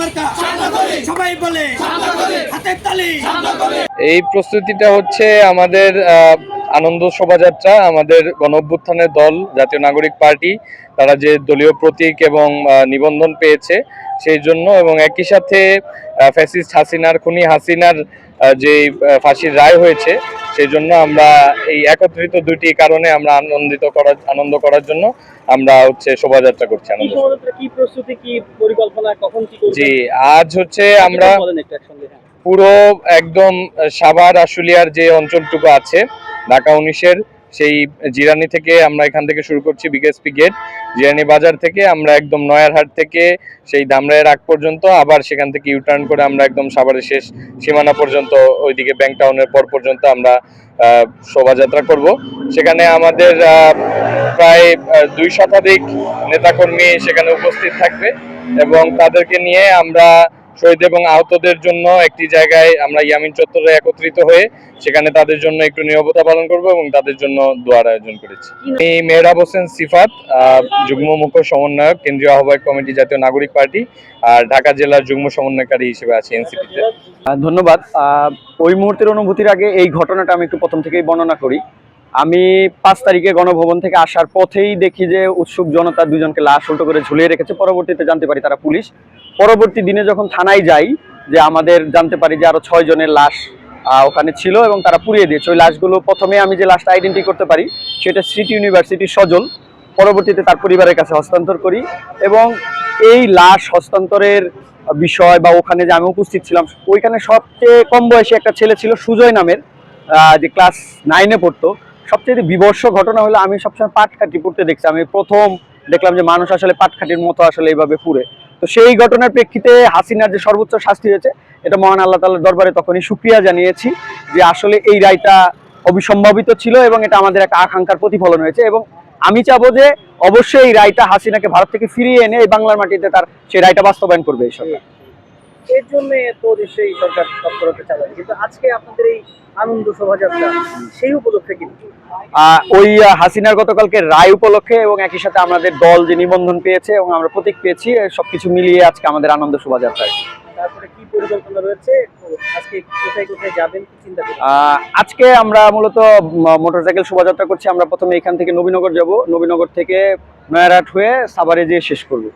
মার্কা। সবাই বলে হাতের তালি। এই প্রস্তুতিটা হচ্ছে আমাদের আনন্দ শোভাযাত্রা আমাদের গণ অভ্যুত্থানের দল জাতীয় নাগরিক পার্টি। তারা যে দলীয় প্রতীক এবং নিবন্ধন পেয়েছে সেই জন্য এবং একই সাথে ফ্যাসিস্ট হাসিনার খুনি হাসিনার যে ফাঁসির রায় হয়েছে সেই জন্য আমরা এই একত্রিত দুটি কারণে আমরা আনন্দিত করার আনন্দ করার জন্য আমরা হচ্ছে শোভাযাত্রা করছি আনন্দ। কি প্রস্তুতি কি পরিকল্পনা কখন কি জি আজ হচ্ছে আমরা একটু একসঙ্গে হ্যাঁ। পুরো একদম সাভার আশুলিয়ার যে অঞ্চলটুকু আছে ঢাকা উনিশের সেই জিরানি থেকে আমরা এখান থেকে শুরু করছি বিকেএসপি গেট। জিরানি বাজার থেকে আমরা একদম নয়ারহাট থেকে সেই ধামরাইয়ের আগ পর্যন্ত, আবার সেখান থেকে ইউটার্ন করে আমরা একদম সাভারের শেষ সীমানা পর্যন্ত, ওইদিকে ব্যাংক টাউনের পর পর্যন্ত আমরা শোভাযাত্রা করব। সেখানে আমাদের প্রায় দুই শতাধিক নেতাকর্মী সেখানে উপস্থিত থাকবে এবং তাদেরকে নিয়ে আমরা শহীদ এবং আহতদের জন্য একটি জায়গায় আমরা ইয়ামিন চত্বরে একত্রিত হয়ে সেখানে তাদের জন্য একটু নিরবতা পালন করব এবং তাদের জন্য দোয়ার আয়োজন করেছি। আমি মেহরাব হোসেন সিফাত যুগ্ম মুখ্য সমন্বয়ক, কেন্দ্রীয় আহ্বায়ক কমিটি জাতীয় নাগরিক পার্টি, আর ঢাকা জেলার যুগ্ম সমন্বয়কারী হিসেবে আছি এনসিপিতে। ধন্যবাদ। ওই মুহূর্তের অনুভূতির আগে এই ঘটনাটা আমি একটু প্রথম থেকেই বর্ণনা করি। আমি পাঁচ তারিখে গণভবন থেকে আসার পথেই দেখি যে উৎসুক জনতা দুজনকে লাশ উল্টো করে ঝুলিয়ে রেখেছে। পরবর্তীতে জানতে পারি তারা পুলিশ। পরবর্তী দিনে যখন থানায় যাই, যে আমাদের জানতে পারি যে আরও ছয় জনের লাশ ওখানে ছিল এবং তারা পুড়িয়ে দিয়েছে। ওই লাশগুলো প্রথমে আমি যে লাশটা আইডেন্টি করতে পারি, সেটা সিটি ইউনিভার্সিটির সজল। পরবর্তীতে তার পরিবারের কাছে হস্তান্তর করি এবং এই লাশ হস্তান্তরের বিষয় বা ওখানে যে আমি উপস্থিত ছিলাম, ওইখানে সবচেয়ে কম বয়সী একটা ছেলে ছিল সুজয় নামের যে ক্লাস নাইনে পড়তো। সবচেয়ে বিবর্ষ ঘটনা হলো আমি সবসময় পাটকাঠি পড়তে দেখছি। আমি প্রথম দেখলাম যে মানুষ আসলে পাটকাঠির মতো আসলে এইভাবে পুড়ে। তো সেই ঘটনার প্রেক্ষিতে হাসিনার যে সর্বোচ্চ শাস্তি হয়েছে, এটা মহান আল্লাহ তাল্লাহ দরবারে তখনই সুক্রিয়া জানিয়েছি যে আসলে এই রায়টা অবিসম্ভাবিত ছিল এবং এটা আমাদের একটা আকাঙ্ক্ষার প্রতিফলন হয়েছে এবং আমি চাবো যে অবশ্যই এই রায়টা হাসিনাকে ভারত থেকে ফিরিয়ে এনে এই বাংলার মাটিতে তার সেই রায়টা বাস্তবায়ন করবে এই সরকার। এর জন্য তো নিশ্চয়ই সরকার তৎপরতা চালাবে কিন্তু আজকে আপনাদের এই আনন্দ শোভাযাত্রা সেই উপলক্ষে কিন্তু ওই হাসিনার গতকালকে রায় উপলক্ষে এবং একই সাথে আমাদের দল যে নিবন্ধন পেয়েছে এবং আমরা প্রতীক পেয়েছি সবকিছু মিলিয়ে আজকে আমাদের আনন্দ শোভাযাত্রায়। তারপরে কি পরিকল্পনা রয়েছে? আজকে কোথায় কোথায় যাবেন? কি চিন্তা আজকে আমরা মূলত মোটরসাইকেল শোভাযাত্রা করছি। আমরা প্রথমে এখান থেকে নবীনগর যাব। নবীনগর থেকে নয়ারহাট হয়ে সাভারে যেয়ে শেষ করব।